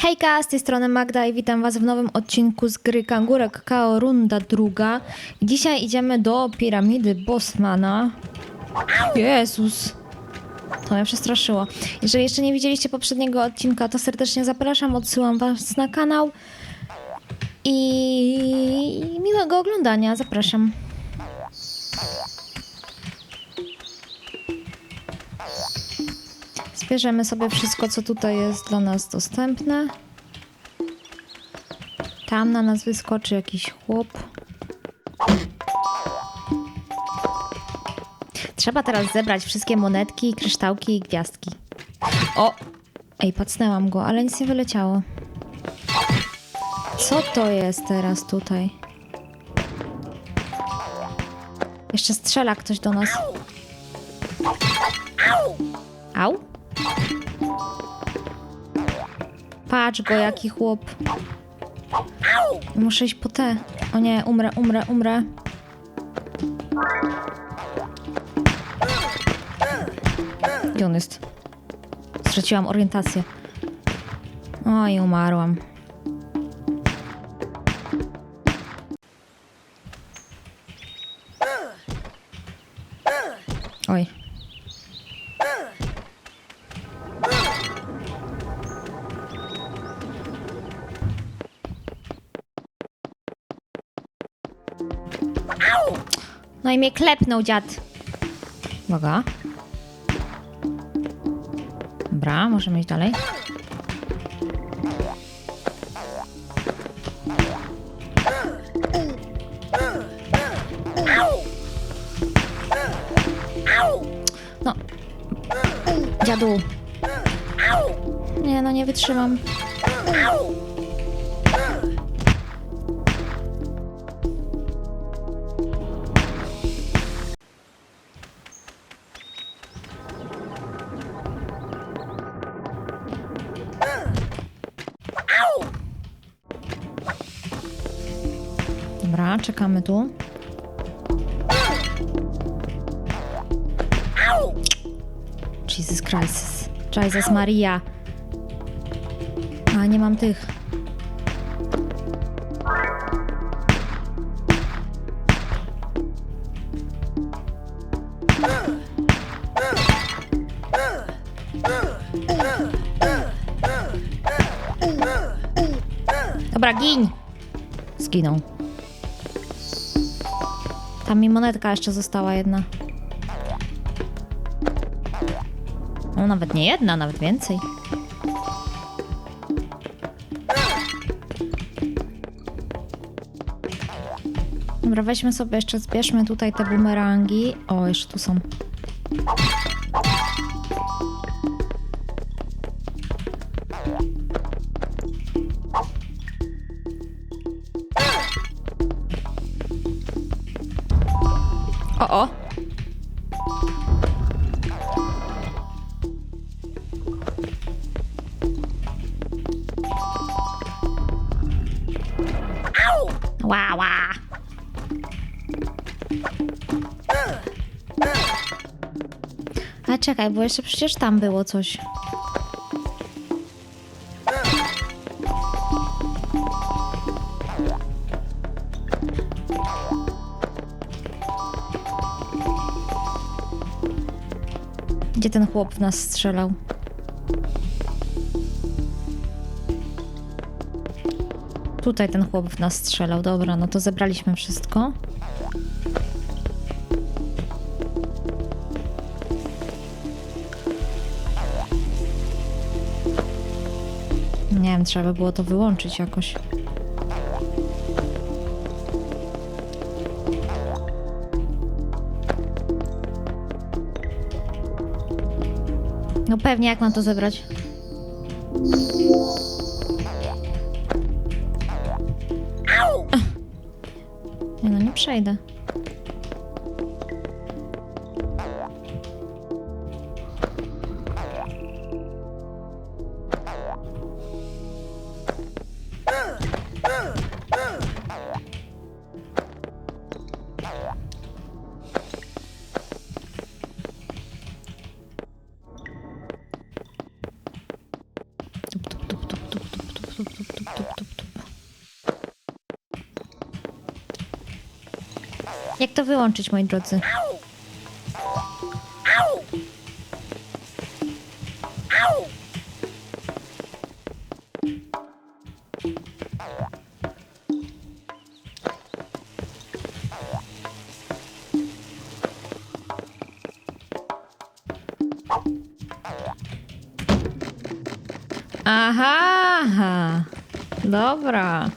Hejka, z tej strony Magda i witam Was w nowym odcinku z gry Kangurek KO Runda druga. Dzisiaj idziemy do piramidy Bosmana. Jezus! To mnie przestraszyło. Jeżeli jeszcze nie widzieliście poprzedniego odcinka, to serdecznie zapraszam, odsyłam Was na kanał. I miłego oglądania, zapraszam. Zbierzemy sobie wszystko, co tutaj jest dla nas dostępne. Tam na nas wyskoczy jakiś chłop. Trzeba teraz zebrać wszystkie monetki, kryształki i gwiazdki. O! Ej, pacnęłam go, ale nic nie wyleciało. Co to jest teraz tutaj? Jeszcze strzela ktoś do nas. Au? Patrz go, jaki chłop. Muszę iść po te. O nie, umrę, umrę, umrę. Gdzie on jest? Straciłam orientację. O, i umarłam. Mnie klepnął dziad. Uwaga. Dobra, możemy iść dalej. No. Dziadu. Nie, no nie wytrzymam. Jesus Maria. A, nie mam tych. Dobra, gin! Zginął. Tam mi monetka jeszcze została jedna. No nawet nie jedna, nawet więcej. Dobra, weźmy sobie jeszcze, zbierzmy tutaj te bumerangi. O, jeszcze tu są. A czekaj, bo jeszcze przecież tam było coś. Gdzie ten chłop w nas strzelał? Tutaj ten chłop w nas strzelał. Dobra, no to zebraliśmy wszystko. Nie wiem, trzeba by było to wyłączyć jakoś. No pewnie, jak mam to zebrać? Nie no, wyłączyć, moi drodzy? Aha. Dobra.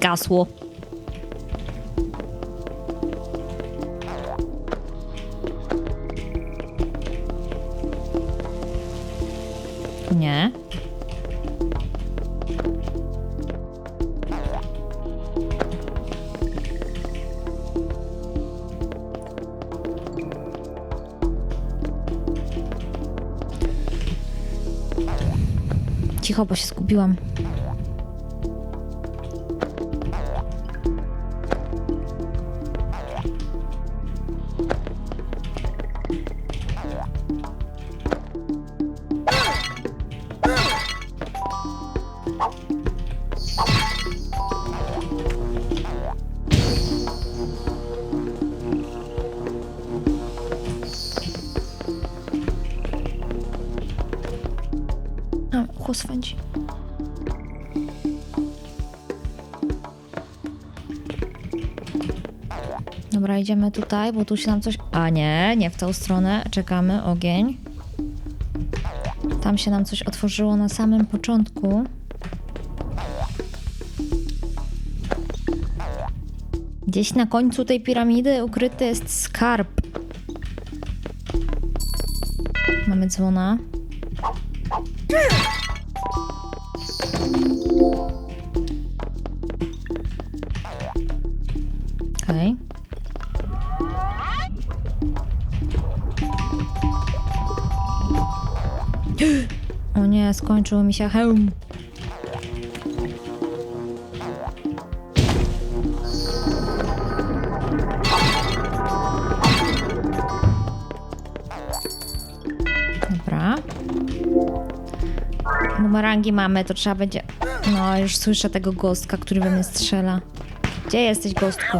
Zgasło. Nie. Cicho, bo się zgubiłam. Dobra, idziemy tutaj, bo tu się nam coś... A nie, nie w tą stronę. Czekamy, ogień. Tam się nam coś otworzyło na samym początku. Gdzieś na końcu tej piramidy ukryty jest skarb. Mamy dzwona. Okej. O nie, skończył mi się hełm. Dobra. Bumerangi mamy, to trzeba będzie... No, już słyszę tego gostka, który we mnie strzela. Gdzie jesteś, gostku?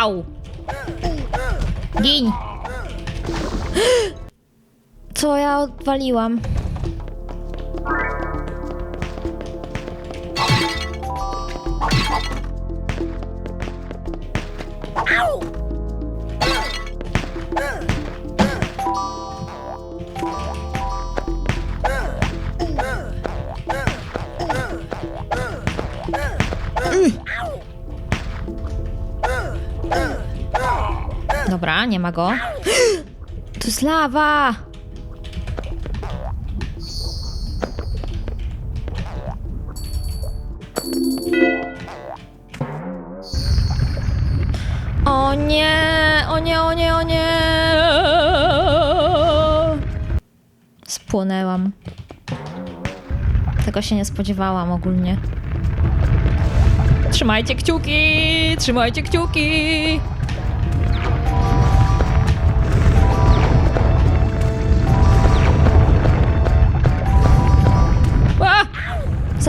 Au! Gin! Co ja odwaliłam? Dobra, nie ma go. To jest lawa! O nie, o nie, o nie, o nie! Spłonęłam. Tego się nie spodziewałam ogólnie. Trzymajcie kciuki! Trzymajcie kciuki!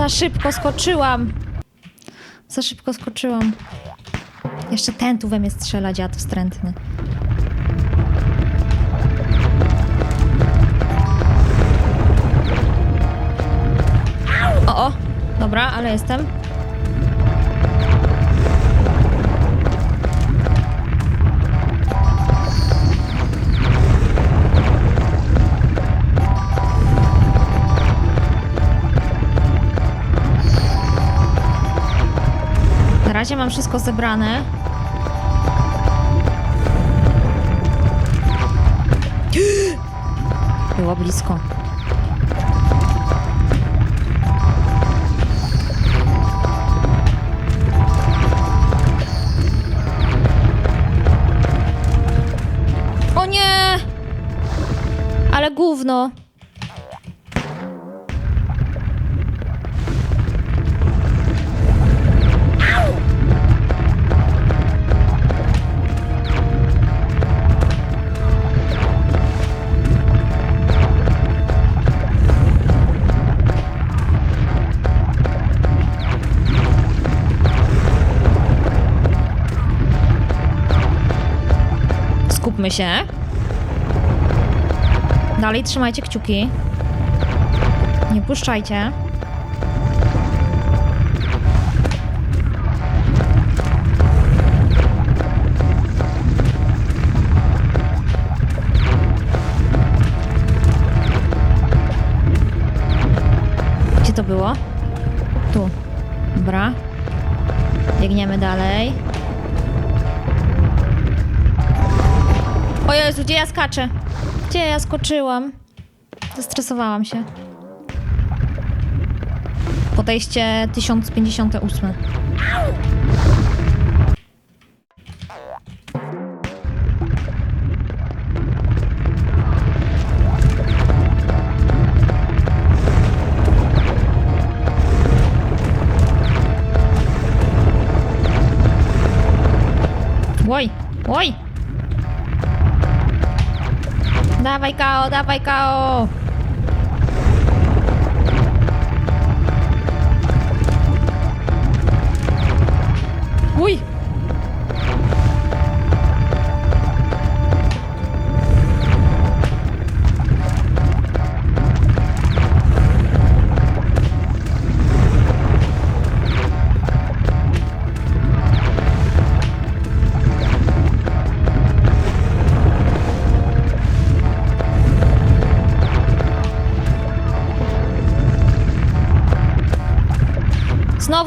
Za szybko skoczyłam. Za szybko skoczyłam. Jeszcze ten tu we mnie strzela, dziad wstrętny. O, o, dobra, ale jestem. Razie mam wszystko zebrane. Było blisko. O nie! Ale gówno. Się. Dalej trzymajcie kciuki. Nie puszczajcie. Gdzie to było? Tu. Dobra. Biegniemy dalej. O Jezu, gdzie ja skaczę? Gdzie ja skoczyłam? Zestresowałam się. Podejście 1058. Dawaj KO, dawaj KO! Uj!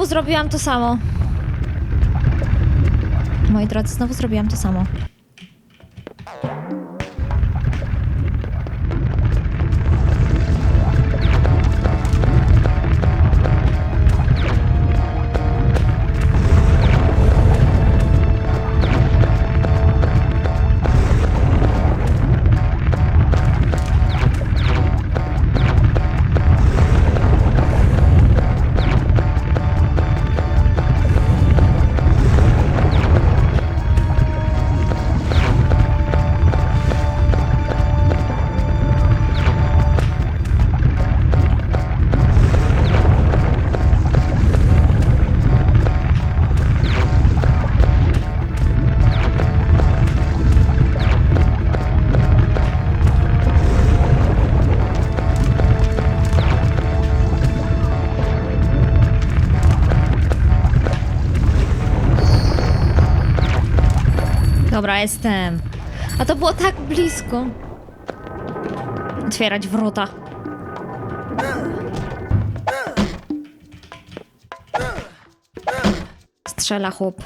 Zrobiłam to samo. Moi drodzy, znowu zrobiłam to samo. Dobra, jestem. A to było tak blisko. Otwierać wrota. Strzela chłop.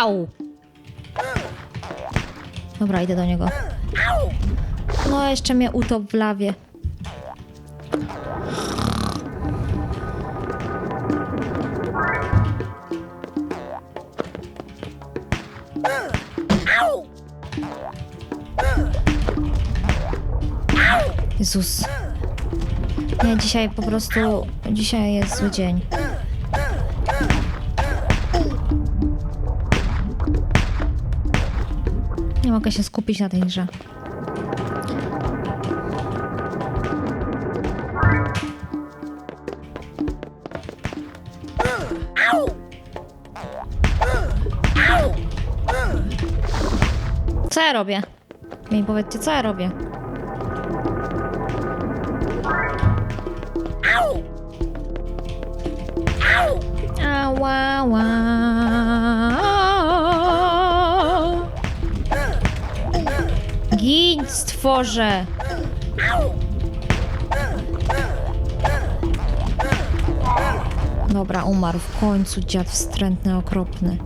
Au! Dobra, idę do niego. No, jeszcze mnie utop w lawie. Jezus. Nie, dzisiaj po prostu... Dzisiaj jest zły dzień. Nie mogę się skupić na tej grze. Co ja robię? Mi powiedzcie, co ja robię? Ała, ała. Gin, stworze! Dobra, umarł w końcu dziad wstrętny, okropny.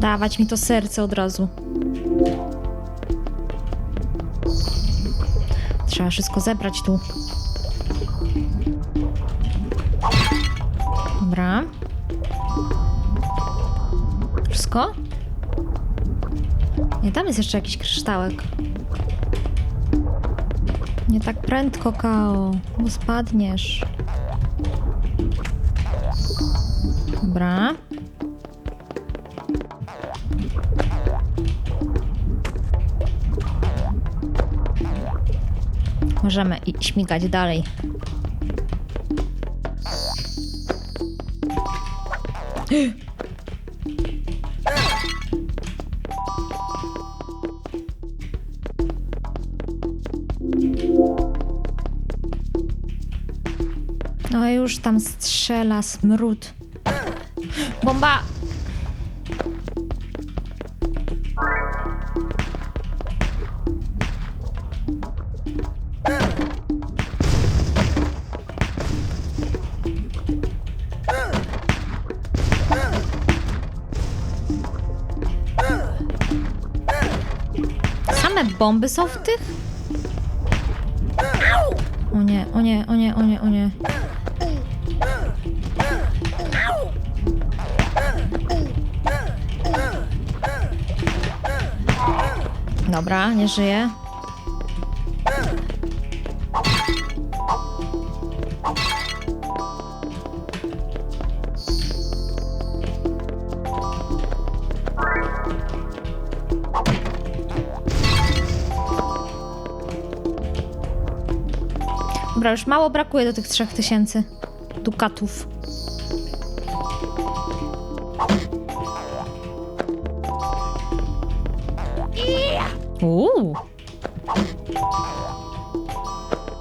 Dawać mi to serce od razu. Trzeba wszystko zebrać tu. Dobra. Wszystko? Nie, tam jest jeszcze jakiś kryształek. Nie tak prędko, Kao, bo spadniesz. Dobra. Możemy i śmigać dalej. Tam strzela smród. Bomba! Same bomby są w tych? O nie, o nie, o nie, o nie, o nie. Dobra, nie żyje. Dobra, już mało brakuje do tych trzech tysięcy dukatów. Uuu.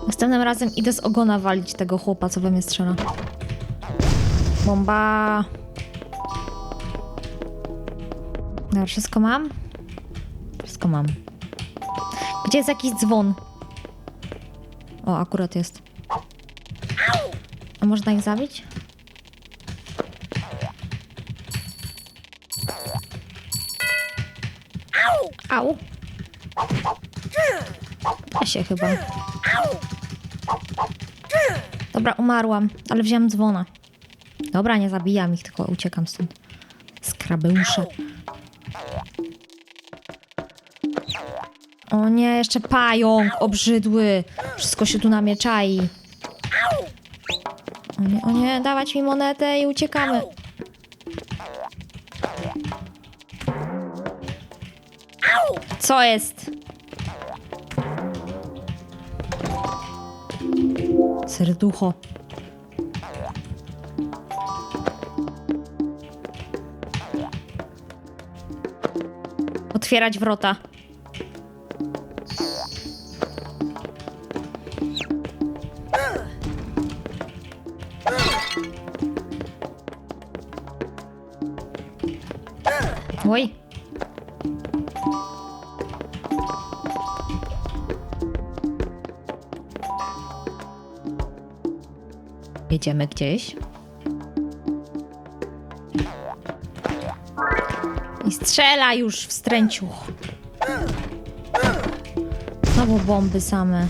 Następnym razem idę z ogona walić tego chłopa, co we mnie strzela. Bomba. Dobra, wszystko mam? Wszystko mam. Gdzie jest jakiś dzwon? O, akurat jest. A można ich zabić? Au! Się chyba. Dobra, umarłam, ale wziąłem dzwona. Dobra, nie zabijam ich, tylko uciekam stąd. Skrabeusze. O nie, jeszcze pająk obrzydły. Wszystko się tu na mnie czai. O nie, o nie, dawać mi monetę i uciekamy. Co jest? Serducho. Otwierać wrota. Jedziemy gdzieś. I strzela już w stręciuch. Znowu bomby same.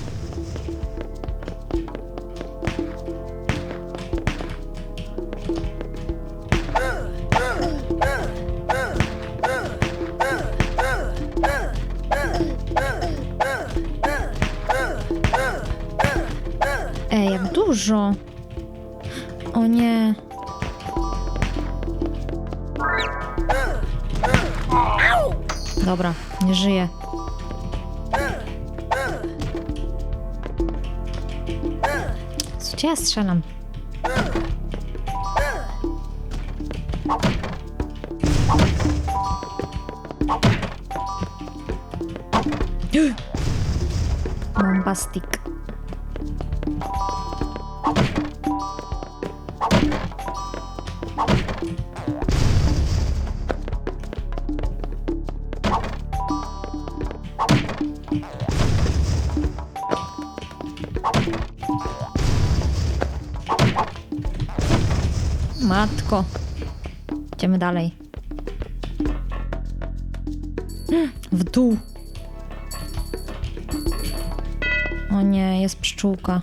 Ej, jak dużo. O nie. Dobra, nie żyje. Gdzie ja strzelam? Bombastic. Matko. Idziemy dalej. W dół. O nie, jest pszczółka.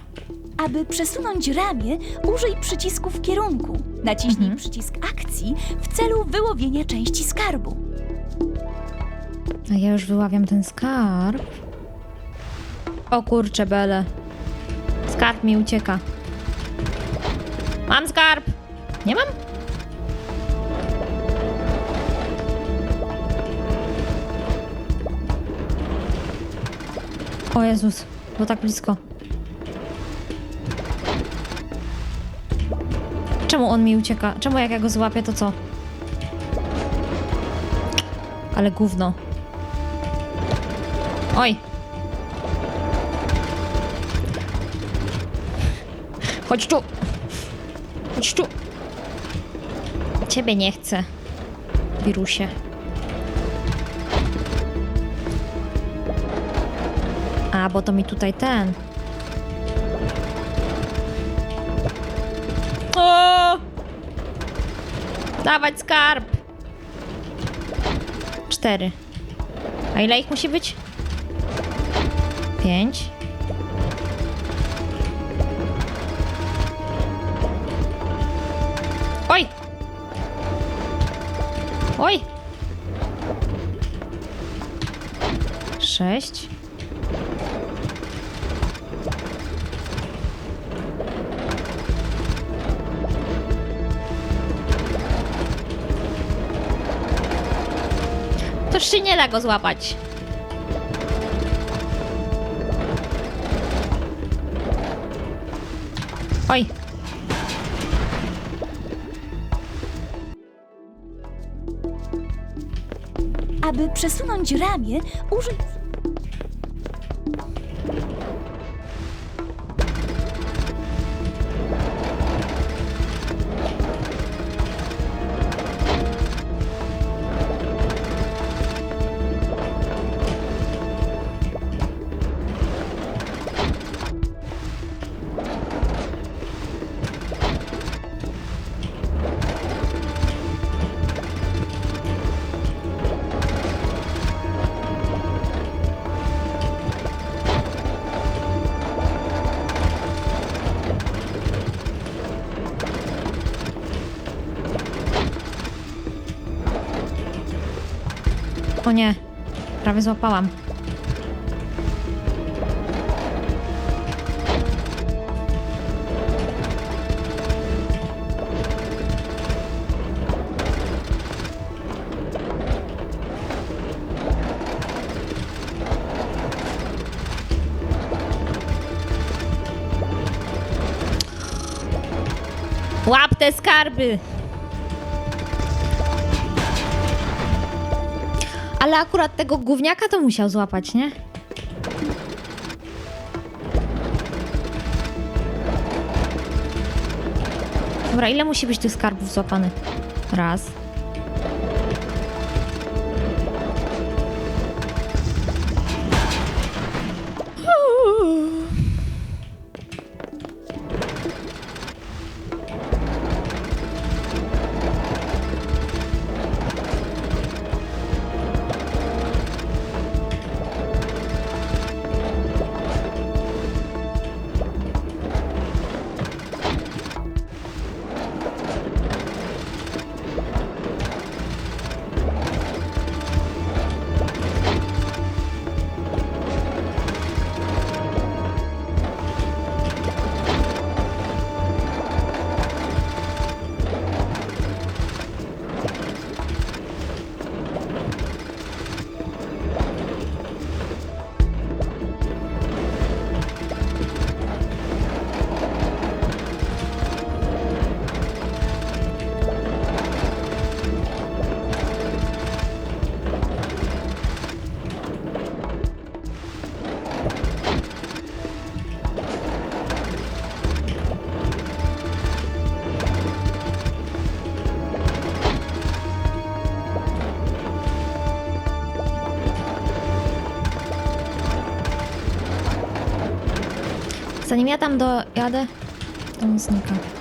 Aby przesunąć ramię, użyj przycisku w kierunku. Naciśnij przycisk akcji w celu wyłowienia części skarbu. A ja już wyławiam ten skarb. O kurcze, bele. Skarb mi ucieka. Mam skarb! Nie mam? O Jezus, było tak blisko. Czemu on mi ucieka? Czemu jak ja go złapię, to co? Ale gówno. Oj. Chodź tu. Chodź tu. Ciebie nie chcę. Wirusie. A, bo to mi tutaj ten. O! Dawać skarb. Cztery. A ile ich musi być? Pięć. Oj! Oj! Sześć. To się nie da go złapać. Oj. Aby przesunąć ramię, użyj. O nie. Prawie złapałam. Łap te skarby! Ale akurat tego gówniaka to musiał złapać, nie? Dobra, ile musi być tych skarbów złapany? Raz. Zanim ja tam dojadę, to on znika.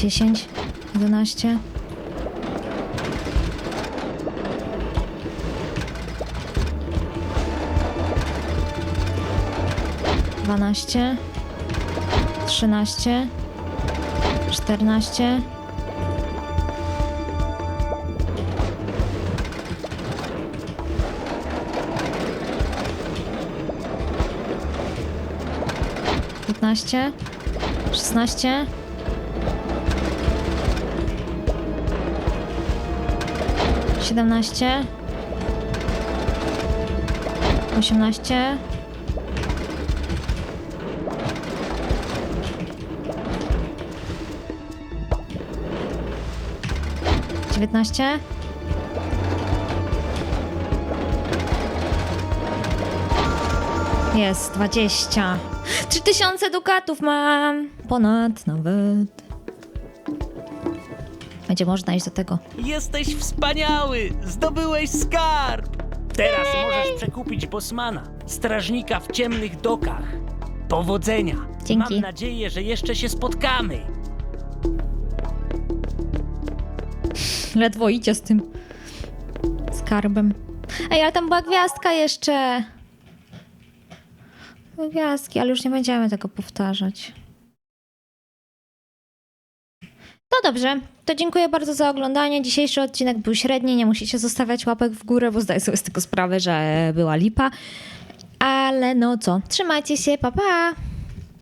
10, 11. Dwanaście, trzynaście, czternaście, piętnaście, szesnaście, siedemnaście, osiemnaście, dziewiętnaście, jest dwadzieścia. Trzy tysiące dukatów mam! Ponad nawet. Będzie można iść do tego. Jesteś wspaniały! Zdobyłeś skarb! Teraz możesz przekupić Bosmana, strażnika w ciemnych dokach. Powodzenia! Dzięki. Mam nadzieję, że jeszcze się spotkamy. Ledwo idzie z tym skarbem. Ej, ale tam była gwiazdka jeszcze. Były gwiazdki, ale już nie będziemy tego powtarzać. Dobrze, to dziękuję bardzo za oglądanie. Dzisiejszy odcinek był średni, nie musicie zostawiać łapek w górę, bo zdaję sobie z tego sprawę, że była lipa. Ale no co, trzymajcie się, pa pa!